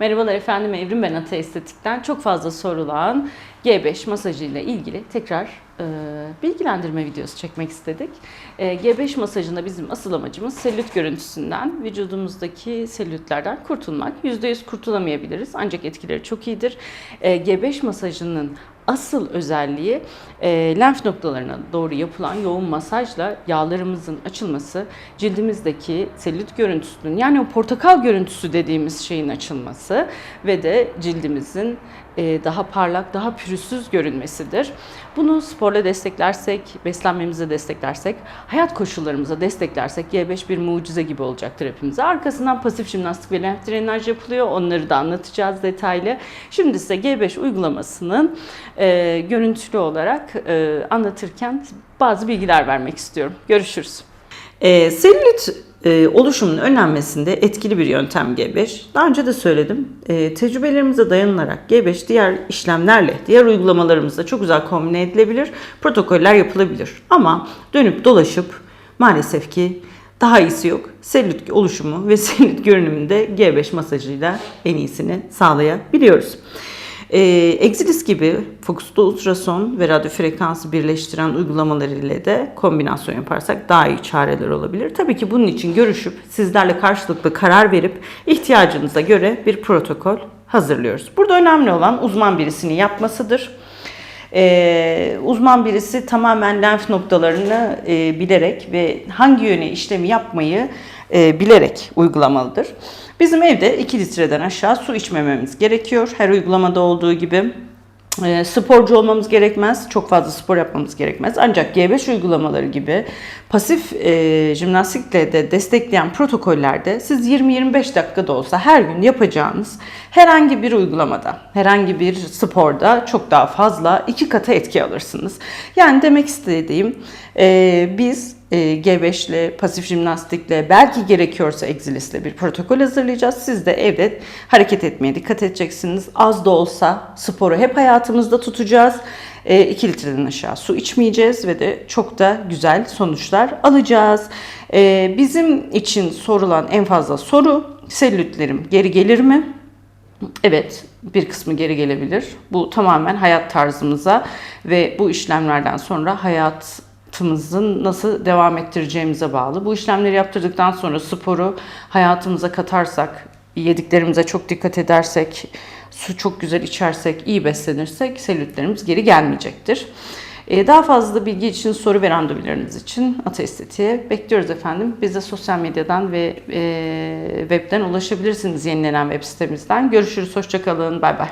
Merhabalar efendim Evrim ben Ata Estetik'ten çok fazla sorulan G5 masajı ile ilgili tekrar e, bilgilendirme videosu çekmek istedik. E, G5 masajında bizim asıl amacımız selülit görüntüsünden, vücudumuzdaki selülitlerden kurtulmak. %100 kurtulamayabiliriz ancak etkileri çok iyidir. E, G5 masajının asıl özelliği e, lenf noktalarına doğru yapılan yoğun masajla yağlarımızın açılması, cildimizdeki selülit görüntüsünün yani o portakal görüntüsü dediğimiz şeyin açılması ve de cildimizin daha parlak, daha pürüzsüz görünmesidir. Bunu sporla desteklersek, beslenmemize desteklersek, hayat koşullarımıza desteklersek G5 bir mucize gibi olacaktır hepimize. Arkasından pasif jimnastik ve lenf drenaj yapılıyor. Onları da anlatacağız detaylı. Şimdi size G5 uygulamasının e, görüntülü olarak e, anlatırken bazı bilgiler vermek istiyorum. Görüşürüz. E, selülit e, oluşumunun önlenmesinde etkili bir yöntem G5. Daha önce de söyledim. E, tecrübelerimize dayanılarak G5 diğer işlemlerle, diğer uygulamalarımızla çok güzel kombine edilebilir. Protokoller yapılabilir. Ama dönüp dolaşıp maalesef ki daha iyisi yok. Selülit oluşumu ve selülit görünümünde G5 masajıyla en iyisini sağlayabiliyoruz. E, Exilis gibi fokuslu ultrason ve radyo frekansı birleştiren uygulamalar ile de kombinasyon yaparsak daha iyi çareler olabilir. Tabii ki bunun için görüşüp sizlerle karşılıklı karar verip ihtiyacınıza göre bir protokol hazırlıyoruz. Burada önemli olan uzman birisinin yapmasıdır. Ee, uzman birisi tamamen lenf noktalarını e, bilerek ve hangi yöne işlemi yapmayı e, bilerek uygulamalıdır. Bizim evde 2 litreden aşağı su içmememiz gerekiyor. Her uygulamada olduğu gibi. E, sporcu olmamız gerekmez. Çok fazla spor yapmamız gerekmez. Ancak G5 uygulamaları gibi pasif e, jimnastikle de destekleyen protokollerde siz 20-25 dakikada olsa her gün yapacağınız herhangi bir uygulamada, herhangi bir sporda çok daha fazla iki kata etki alırsınız. Yani demek istediğim e, biz e, G5 ile pasif jimnastikle belki gerekiyorsa Exilis'le bir protokol hazırlayacağız. Siz de evde hareket etmeye dikkat edeceksiniz. Az da olsa sporu hep hayatımızda tutacağız. 2 litreden aşağı su içmeyeceğiz ve de çok da güzel sonuçlar alacağız. E, Bizim için sorulan en fazla soru selülitlerim geri gelir mi? Evet, bir kısmı geri gelebilir. Bu tamamen hayat tarzımıza ve bu işlemlerden sonra hayatımızın nasıl devam ettireceğimize bağlı. Bu işlemleri yaptırdıktan sonra sporu hayatımıza katarsak, yediklerimize çok dikkat edersek, su çok güzel içersek, iyi beslenirsek selülitlerimiz geri gelmeyecektir. Ee, Daha fazla bilgi için soru ve randevularınız için Ata Estetik'e bekliyoruz efendim. Bize sosyal medyadan ve e, webden ulaşabilirsiniz yenilenen web sitemizden. Görüşürüz, hoşçakalın, bay bay.